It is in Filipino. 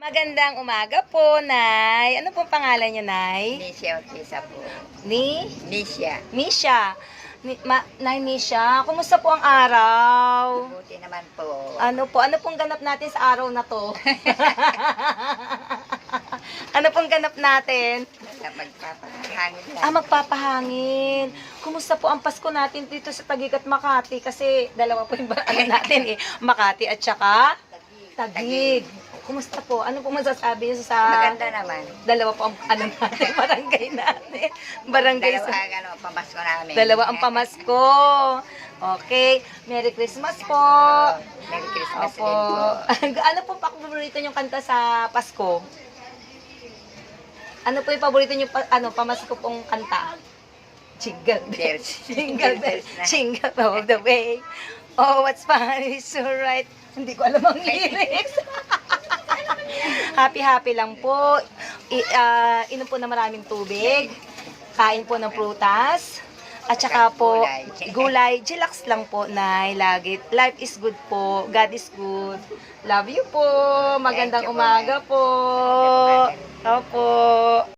Magandang umaga po, Nay. Ano pong pangalan niyo, Nay? Nisha Ortiza po. Ni? Nisha. Misha. Ni, ma, Nay Misha, kumusta po ang araw? Buti naman po. Ano po, ano pong ganap natin sa araw na to? ano pong ganap natin? Sa pagpapahangin lang. Ah, magpapahangin. Kumusta po ang Pasko natin dito sa Taguig at Makati? Kasi dalawa po yung ano natin eh. Makati at saka Taguig. Kumusta po? Ano po masasabi niyo sa Maganda naman. dalawa po ang ano natin, barangay natin. Barangay Dalawa sa ang ano, pamasko namin. dalawa ang pamasko. Okay. Merry Christmas po. Merry Christmas Opo. din po. ano po paborito niyong kanta sa Pasko? Ano po yung paborito niyo pa, ano pamasko pong kanta? Jingle bells, jingle bells, jingle all the way. Oh, what's fun is so right. Hindi ko alam ang lyrics. Happy-happy lang po. I, ah, inom po na maraming tubig. Kain po ng prutas. At saka po, Gulay. Chillax lang po, Nay. Lagi. Life is good po. God is good. Love you po. Magandang umaga po.